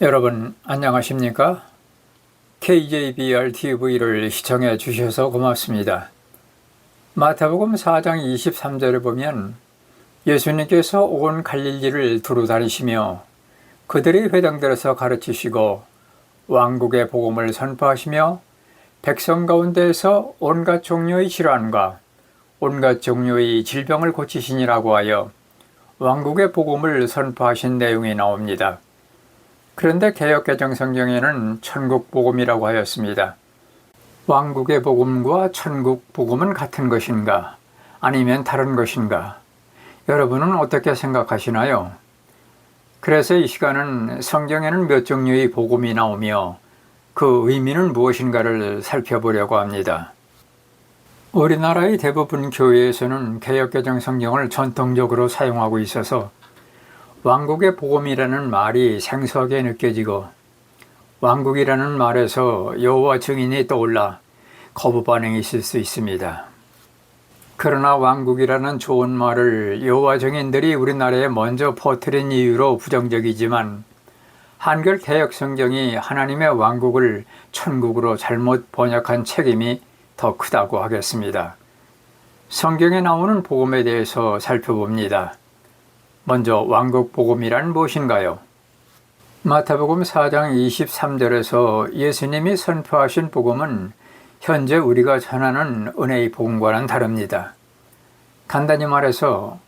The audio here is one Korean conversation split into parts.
여러분 안녕하십니까? KJBR TV를 시청해 주셔서 고맙습니다. 마태복음 4장 23절을 보면 예수님께서 온 갈릴리를 두루 다니시며 그들의 회당들에서 가르치시고 왕국의 복음을 선포하시며 백성 가운데에서 온갖 종류의 질환과 온갖 종류의 질병을 고치시니라고 하여 왕국의 복음을 선포하신 내용이 나옵니다. 그런데 개혁개정 성경에는 천국 복음이라고 하였습니다. 왕국의 복음과 천국 복음은 같은 것인가? 아니면 다른 것인가? 여러분은 어떻게 생각하시나요? 그래서 이 시간은 성경에는 몇 종류의 복음이 나오며 그 의미는 무엇인가를 살펴보려고 합니다. 우리나라의 대부분 교회에서는 개혁개정 성경을 전통적으로 사용하고 있어서 왕국의 복음이라는 말이 생소하게 느껴지고 왕국이라는 말에서 여호와 증인이 떠올라 거부 반응이 있을 수 있습니다. 그러나 왕국이라는 좋은 말을 여호와 증인들이 우리나라에 먼저 퍼뜨린 이유로 부정적이지만 한글 개혁 성경이 하나님의 왕국을 천국으로 잘못 번역한 책임이 더 크다고 하겠습니다. 성경에 나오는 복음에 대해서 살펴봅니다. 먼저 왕국 복음이란 무엇인가요? 마태복음 4장 23절에서 예수님이 선포하신 복음은 현재 우리가 전하는 은혜의 복음과는 다릅니다. 간단히 말해서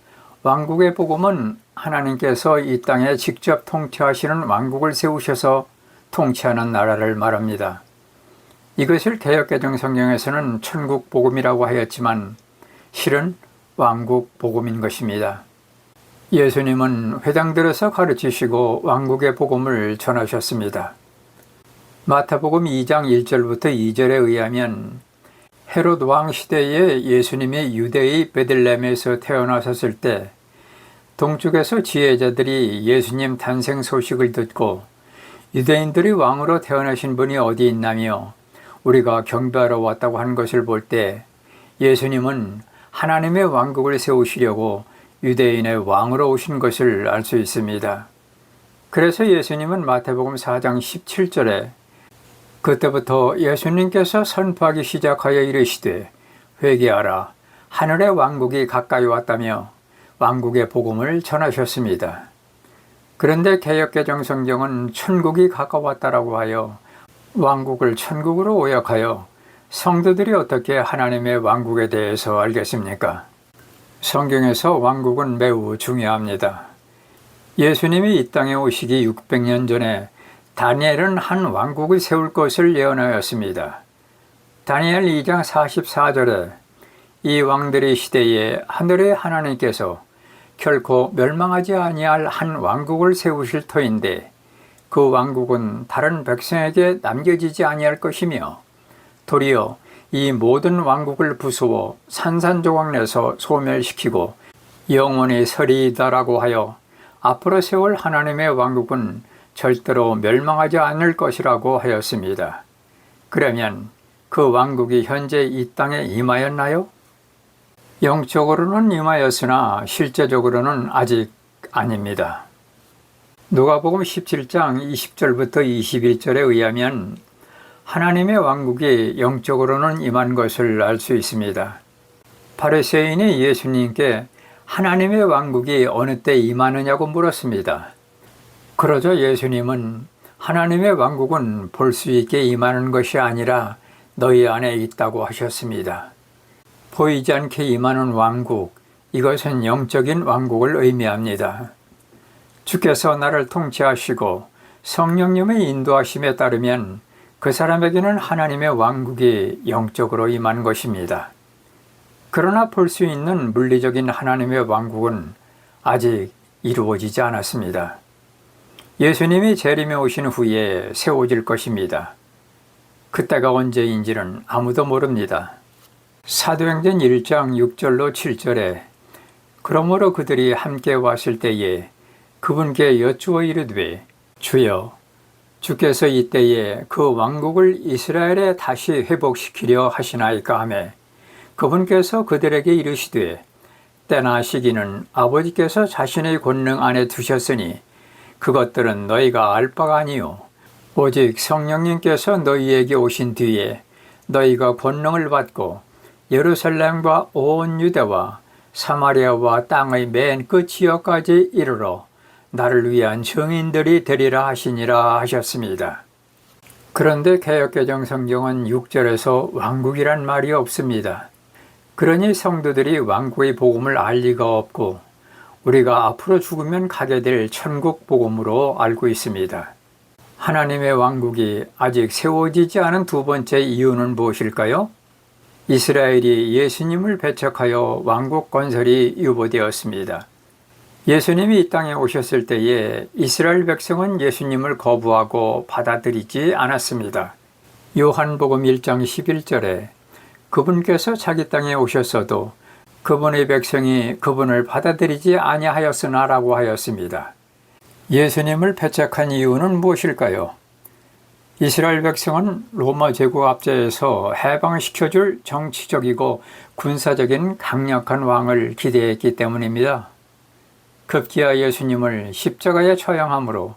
왕국의 복음은 하나님께서 이 땅에 직접 통치하시는 왕국을 세우셔서 통치하는 나라를 말합니다. 이것을 개혁개정 성경에서는 천국 복음이라고 하였지만 실은 왕국 복음인 것입니다. 예수님은 회당들에서 가르치시고 왕국의 복음을 전하셨습니다. 마태복음 2장 1절부터 2절에 의하면 헤롯 왕 시대에 예수님이 유대의 베들렘에서 태어나셨을 때 동쪽에서 지혜자들이 예수님 탄생 소식을 듣고 유대인들이 왕으로 태어나신 분이 어디 있나며 우리가 경배하러 왔다고 한 것을 볼 때 예수님은 하나님의 왕국을 세우시려고 유대인의 왕으로 오신 것을 알 수 있습니다. 그래서 예수님은 마태복음 4장 17절에 그때부터 예수님께서 선포하기 시작하여 이르시되 회개하라 하늘의 왕국이 가까이 왔다며 왕국의 복음을 전하셨습니다. 그런데 개혁개정 성경은 천국이 가까웠다라고 하여 왕국을 천국으로 오역하여 성도들이 어떻게 하나님의 왕국에 대해서 알겠습니까? 성경에서 왕국은 매우 중요합니다. 예수님이 이 땅에 오시기 600년 전에 다니엘은 한 왕국을 세울 것을 예언하였습니다. 다니엘 2장 44절에 이 왕들의 시대에 하늘의 하나님께서 결코 멸망하지 아니할 한 왕국을 세우실 터인데 그 왕국은 다른 백성에게 남겨지지 아니할 것이며 도리어 이 모든 왕국을 부수어 산산조각 내서 소멸시키고 영원히 서리이다라고 하여 앞으로 세울 하나님의 왕국은 절대로 멸망하지 않을 것이라고 하였습니다. 그러면 그 왕국이 현재 이 땅에 임하였나요? 영적으로는 임하였으나 실제적으로는 아직 아닙니다. 누가복음 17장 20절부터 21절에 의하면 하나님의 왕국이 영적으로는 임한 것을 알 수 있습니다. 바리새인이 예수님께 하나님의 왕국이 어느 때 임하느냐고 물었습니다. 그러자 예수님은 하나님의 왕국은 볼 수 있게 임하는 것이 아니라 너희 안에 있다고 하셨습니다. 보이지 않게 임하는 왕국, 이것은 영적인 왕국을 의미합니다. 주께서 나를 통치하시고 성령님의 인도하심에 따르면 그 사람에게는 하나님의 왕국이 영적으로 임한 것입니다. 그러나 볼 수 있는 물리적인 하나님의 왕국은 아직 이루어지지 않았습니다. 예수님이 재림에 오신 후에 세워질 것입니다. 그때가 언제인지는 아무도 모릅니다. 사도행전 1장 6절로 7절에 그러므로 그들이 함께 왔을 때에 그분께 여쭈어 이르되 주여 주께서 이때에 그 왕국을 이스라엘에 다시 회복시키려 하시나이까 하매 그분께서 그들에게 이르시되 때나 시기는 아버지께서 자신의 권능 안에 두셨으니 그것들은 너희가 알 바가 아니요. 오직 성령님께서 너희에게 오신 뒤에 너희가 권능을 받고 예루살렘과 온 유대와 사마리아와 땅의 맨 끝 지역까지 이르러 나를 위한 증인들이 되리라 하시니라 하셨습니다. 그런데 개혁개정 성경은 6절에서 왕국이란 말이 없습니다. 그러니 성도들이 왕국의 복음을 알 리가 없고 우리가 앞으로 죽으면 가게 될 천국 복음으로 알고 있습니다. 하나님의 왕국이 아직 세워지지 않은 두 번째 이유는 무엇일까요? 이스라엘이 예수님을 배척하여 왕국 건설이 유보되었습니다. 예수님이 이 땅에 오셨을 때에 이스라엘 백성은 예수님을 거부하고 받아들이지 않았습니다. 요한복음 1장 11절에 그분께서 자기 땅에 오셨어도 그분의 백성이 그분을 받아들이지 아니하였으나라고 하였습니다. 예수님을 배척한 이유는 무엇일까요? 이스라엘 백성은 로마 제국 압제에서 해방시켜줄 정치적이고 군사적인 강력한 왕을 기대했기 때문입니다. 급기야 예수님을 십자가에 처형함으로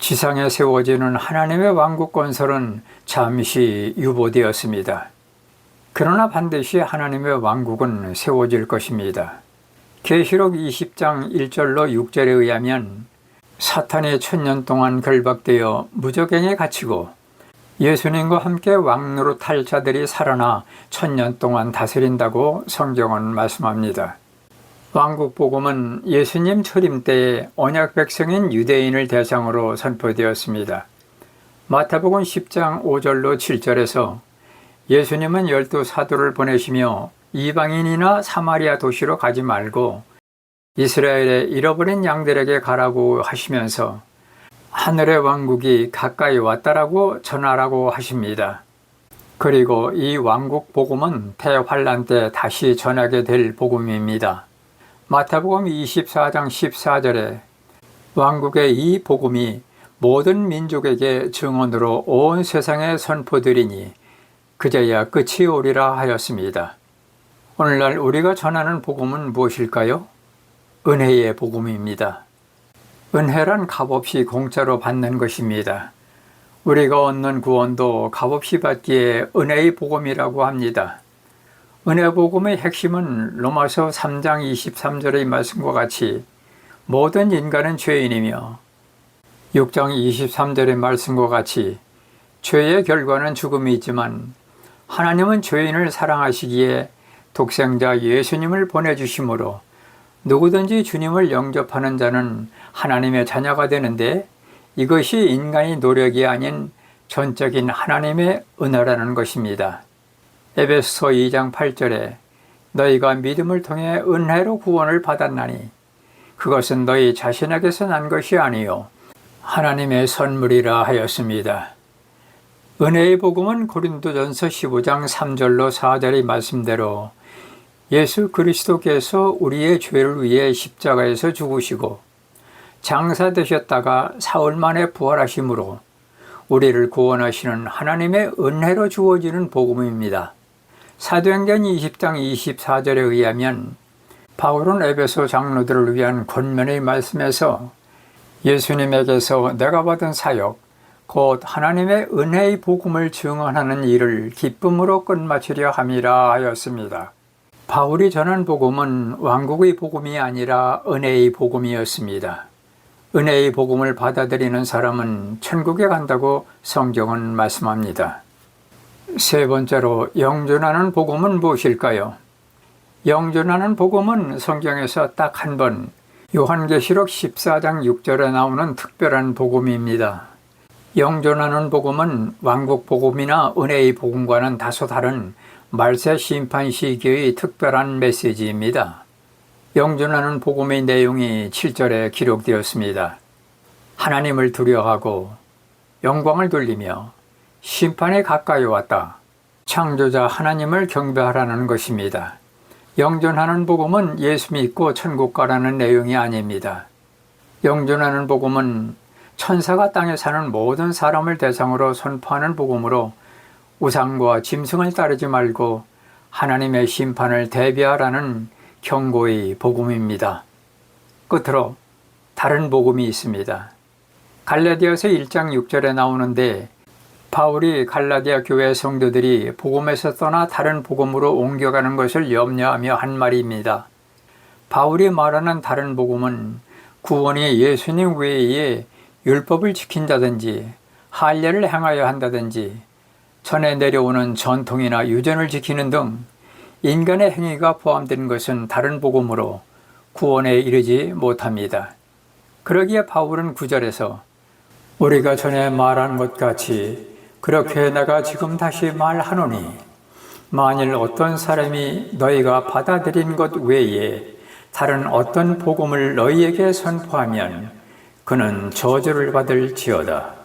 지상에 세워지는 하나님의 왕국 건설은 잠시 유보되었습니다. 그러나 반드시 하나님의 왕국은 세워질 것입니다. 계시록 20장 1절로 6절에 의하면 사탄이 천년 동안 결박되어 무적행에 갇히고 예수님과 함께 왕노로 탈 자들이 살아나 천년 동안 다스린다고 성경은 말씀합니다. 왕국 복음은 예수님 초림 때에 언약 백성인 유대인을 대상으로 선포되었습니다. 마태복음 10장 5절로 7절에서 예수님은 열두 사도를 보내시며 이방인이나 사마리아 도시로 가지 말고 이스라엘의 잃어버린 양들에게 가라고 하시면서 하늘의 왕국이 가까이 왔다라고 전하라고 하십니다. 그리고 이 왕국 복음은 대환란 때 다시 전하게 될 복음입니다. 마태복음 24장 14절에 왕국의 이 복음이 모든 민족에게 증언으로 온 세상에 선포되리니 그제야 끝이 오리라 하였습니다. 오늘날 우리가 전하는 복음은 무엇일까요? 은혜의 복음입니다. 은혜란 값없이 공짜로 받는 것입니다. 우리가 얻는 구원도 값없이 받기에 은혜의 복음이라고 합니다. 은혜 복음의 핵심은 로마서 3장 23절의 말씀과 같이 모든 인간은 죄인이며 6장 23절의 말씀과 같이 죄의 결과는 죽음이 있지만 하나님은 죄인을 사랑하시기에 독생자 예수님을 보내주심으로 누구든지 주님을 영접하는 자는 하나님의 자녀가 되는데 이것이 인간의 노력이 아닌 전적인 하나님의 은혜라는 것입니다. 에베소 2장 8절에 너희가 믿음을 통해 은혜로 구원을 받았나니 그것은 너희 자신에게서 난 것이 아니요 하나님의 선물이라 하였습니다. 은혜의 복음은 고린도전서 15장 3절로 4절의 말씀대로 예수 그리스도께서 우리의 죄를 위해 십자가에서 죽으시고 장사되셨다가 사흘 만에 부활하심으로 우리를 구원하시는 하나님의 은혜로 주어지는 복음입니다. 사도행전 20장 24절에 의하면 바울은 에베소 장로들을 위한 권면의 말씀에서 예수님에게서 내가 받은 사역, 곧 하나님의 은혜의 복음을 증언하는 일을 기쁨으로 끝마치려 함이라 하였습니다. 바울이 전한 복음은 왕국의 복음이 아니라 은혜의 복음이었습니다. 은혜의 복음을 받아들이는 사람은 천국에 간다고 성경은 말씀합니다. 세 번째로 영존하는 복음은 무엇일까요? 영존하는 복음은 성경에서 딱 한 번 요한계시록 14장 6절에 나오는 특별한 복음입니다. 영존하는 복음은 왕국 복음이나 은혜의 복음과는 다소 다른 말세 심판 시기의 특별한 메시지입니다. 영존하는 복음의 내용이 7절에 기록되었습니다. 하나님을 두려워하고 영광을 돌리며 심판에 가까이 왔다. 창조자 하나님을 경배하라는 것입니다. 영존하는 복음은 예수 믿고 천국 가라는 내용이 아닙니다. 영존하는 복음은 천사가 땅에 사는 모든 사람을 대상으로 선포하는 복음으로 우상과 짐승을 따르지 말고 하나님의 심판을 대비하라는 경고의 복음입니다. 끝으로 다른 복음이 있습니다. 갈라디아서 1장 6절에 나오는데 바울이 갈라디아 교회 성도들이 복음에서 떠나 다른 복음으로 옮겨가는 것을 염려하며 한 말입니다. 바울이 말하는 다른 복음은 구원이 예수님 외에 율법을 지킨다든지 할례를 행하여 한다든지 전에 내려오는 전통이나 유전을 지키는 등 인간의 행위가 포함된 것은 다른 복음으로 구원에 이르지 못합니다. 그러기에 바울은 구절에서 우리가 전에 말한 것 같이 그렇게 내가 지금 다시 말하노니 만일 어떤 사람이 너희가 받아들인 것 외에 다른 어떤 복음을 너희에게 선포하면 그는 저주를 받을 지어다.